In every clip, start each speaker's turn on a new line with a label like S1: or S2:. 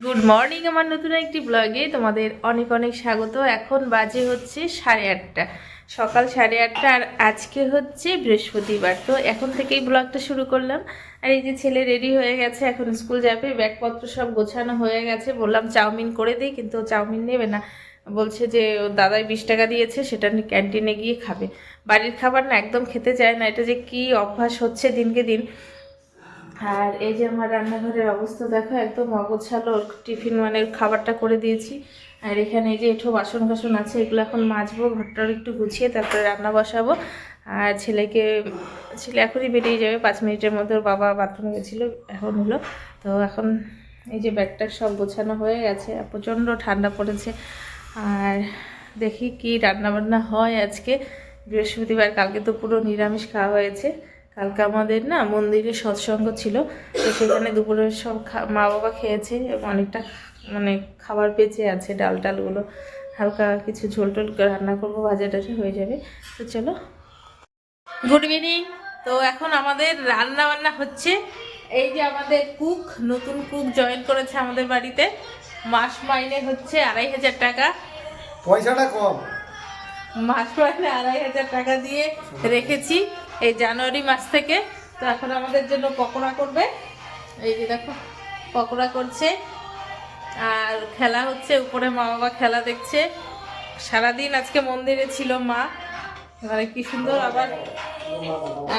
S1: Good morning আমার নতুন একটি ব্লগে তোমাদের অনেক অনেক স্বাগত। এখন বাজে হচ্ছে সাড়ে আটটা। সকাল সাড়ে আটটা আর আজকে হচ্ছে বৃহস্পতিবার। তো এখন থেকেই ব্লগটা শুরু করলাম। আর এই যে ছেলে রেডি হয়ে গেছে, এখন স্কুল যাবে। ব্যাগপত্র সব গোছানো হয়ে গেছে। বললাম চাউমিন করে দিই, কিন্তু চাউমিন নেবে না। বলছে যে, ওর দাদাই বিশ টাকা দিয়েছে, সেটা ক্যান্টিনে গিয়ে খাবে। বাড়ির খাবার না একদম খেতে চায় না। এটা যে কি অভ্যাস হচ্ছে দিনকে দিন। আর এই যে আমার রান্নাঘরের অবস্থা, দেখো একদম অগোছালো টিফিন মানে খাবারটা করে দিয়েছি। আর এখানে এই যে এঠো বাসন কাসন আছে, এগুলো এখন মাজবো, ঘরটার একটু গুছিয়ে তারপরে রান্না বসাবো। আর ছেলেকে, ছেলে এখনই বেরিয়ে যাবে, পাঁচ মিনিটের মধ্যে ওর বাবা বাথরুমে গেছিল, এখন হলো। তো এখন এই যে ব্যাগটা সব গোছানো হয়ে গেছে, প্রচণ্ড ঠান্ডা পড়েছে। আর দেখি কি রান্না বান্না হয় আজকে। বৃহস্পতিবার, কালকে তো পুরো নিরামিষ খাওয়া হয়েছে। কালকে আমাদের না মন্দিরে সৎসঙ্গ ছিল তো সেখানে দুপুরে সব মা বাবা খেয়েছে এবং অনেকটা মানে খাবার বেঁচে আছে ডাল টালগুলো হালকা কিছু ঝোল টোল রান্না করব ভাজা টাজা হয়ে যাবে। তো চলো। Good evening. তো এখন আমাদের রান্না বান্না হচ্ছে। এই যে আমাদের কুক নতুন কুক জয়েন করেছে আমাদের বাড়িতে। মাস মাইনে হচ্ছে আড়াই হাজার টাকা।
S2: পয়সাটা কম।
S1: মাস মাইনে আড়াই হাজার টাকা দিয়ে রেখেছি। এই জানুয়ারি মাস থেকে। তো এখন আমাদের জন্য পকোড়া করবে। এই যে দেখো, পকোড়া করছে। আর খেলা হচ্ছে, উপরে মা বাবা খেলা দেখছে। সারাদিন আজকে মন্দিরে ছিল মা। মানে কি সুন্দর আবার।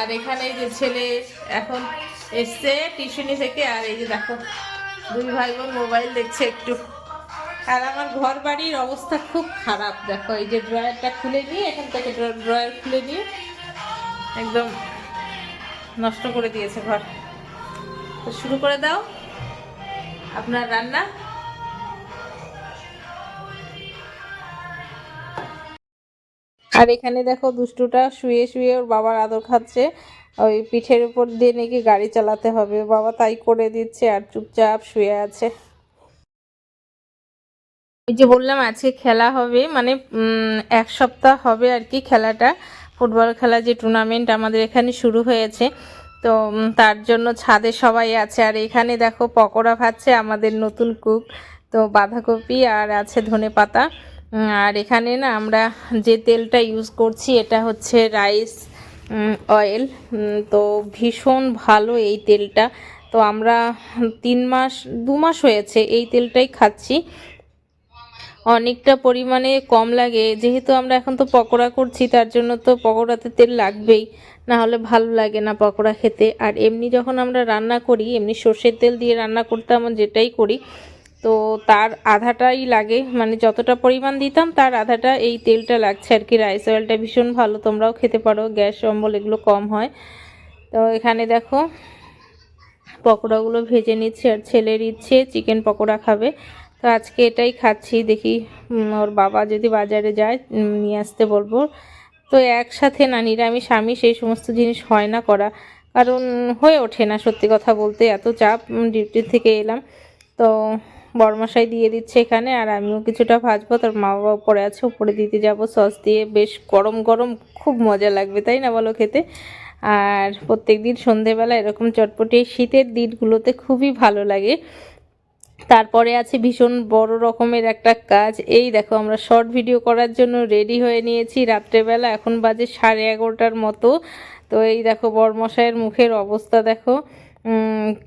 S1: আর এখানে এই যে ছেলে এখন এসছে টিউশনি থেকে। আর এই যে দেখো, দুই ভাই বোন মোবাইল দেখছে একটু। আর আমার ঘর বাড়ির অবস্থা খুব খারাপ। দেখো, এই যে ড্রয়ারটা খুলে নিয়ে, এখান থেকে ড্রয়ার খুলে নিয়ে একদম নষ্ট করে দিয়েছে ঘর। তো শুরু করে দাও আপনার রান্না। আর এখানে দেখো দুষ্টুটা শুয়ে শুয়ে ওর বাবার আদর খাচ্ছে। ওই পিঠের উপর দিয়ে নাকি গাড়ি চালাতে হবে। বাবা তাই করে দিচ্ছে আর চুপচাপ শুয়ে আছে। ওই যে বললাম, আজকে খেলা হবে মানে এক সপ্তাহ হবে আর কি খেলাটা। ফুটবল খেলা যে টুর্নামেন্ট আমাদের এখানে শুরু হয়েছে, তো তার জন্য ছাদে সবাই আছে। আর এখানে দেখো পকোড়া ভাজছে আমাদের নতুন কুক তো বাঁধাকপি আর আছে ধনে পাতা। আর এখানে না আমরা যে তেলটা ইউজ করছি এটা হচ্ছে রাইস অয়েল তো ভীষণ ভালো এই তেলটা। তো আমরা তিন মাস, দু মাস হয়েছে এই তেলটাই খাচ্ছি। অনেকটা পরিমাণে কম লাগে। যেহেতু আমরা এখন তো পকোড়া করছি, তার জন্য তো পকোড়াতে তেল লাগবেই। না হলে ভালো লাগে না পকোড়া খেতে। আর এমনি যখন আমরা রান্না করি, এমনি সর্ষের তেল দিয়ে রান্না করতে আমরা যেটাই করি, তো তার আধাটাই লাগে। মানে যতটা পরিমাণ দিতাম, তার আধাটা এই তেলটা লাগছে আর কি। রাইস অয়েলটা ভীষণ ভালো। তোমরাও খেতে পারো, গ্যাস, অম্বল, এগুলো কম হয়। তো এখানে দেখো, পকোড়াগুলো ভেজে নিচ্ছে আর ছেলের ইচ্ছে চিকেন পকোড়া খাবে। তো আজকে এটাই খাচ্ছি, দেখি ওর বাবা যদি বাজারে যায় নিয়ে আসতে বলব। তো একসাথে না, নিরামিষ আমি সেই সমস্ত জিনিস হয় না করা। কারণ হয়ে ওঠে না, সত্যি কথা বলতে, এত চাপ ডিউটি থেকে এলাম। তো বরমশাই দিয়ে দিচ্ছে এখানে, আর আমিও কিছুটা ভাজবো, তার মা বাবা উপরে আছে, উপরে দিতে যাব, সস দিয়ে বেশ গরম গরম, খুব মজা লাগবে, তাই না বলো খেতে? আর প্রত্যেক দিন সন্ধেবেলা এরকম চটপটি শীতের দিনগুলোতে খুবই ভালো লাগে। তারপরে আছে ভীষণ বড় রকমের একটা কাজ। এই দেখো, আমরা শর্ট ভিডিও করার জন্য রেডি হয়ে নিয়েছি রাত্রেবেলা। এখন বাজে সাড়ে এগারোটার মতো। তো এই দেখো, বরমশাইয়ের মুখের অবস্থা দেখো।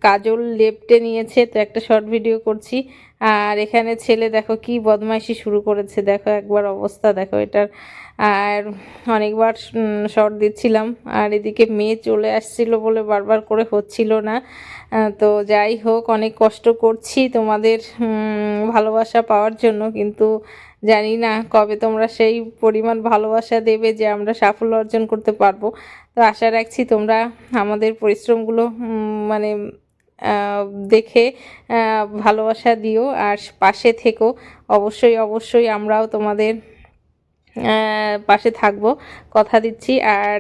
S1: কাজল লেপটে নিয়েছে, তো একটা শর্ট ভিডিও করছি। আর এখানে ছেলে দেখো কি বদমাইশি শুরু করেছে। দেখো একবার অবস্থা, দেখো এটার আর অনেকবার শর্ট দিচ্ছিলাম। আর এদিকে মেয়ে চলে আসছিল বলে বারবার করে হচ্ছিল না। তো যাই হোক, অনেক কষ্ট করছি তোমাদের ভালোবাসা পাওয়ার জন্য। কিন্তু জানি না কবে তোমরা সেই পরিমাণ ভালোবাসা দেবে যে আমরা সাফল্য অর্জন করতে পারব। তো আশা রাখছি তোমরা আমাদের পরিশ্রমগুলো মানে দেখে ভালোবাসা দিও। আর পাশে থেকো। অবশ্যই অবশ্যই আমরাও তোমাদের পাশে থাকব, কথা দিচ্ছি। আর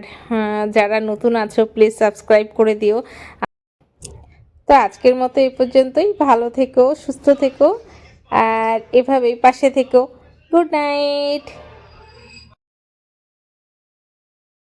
S1: যারা নতুন আছো প্লিজ সাবস্ক্রাইব করে দিও। তো আজকের মতো এই পর্যন্তই। ভালো থেকো, সুস্থ থেকো। আর এভাবেই পাশে থেকো। Good night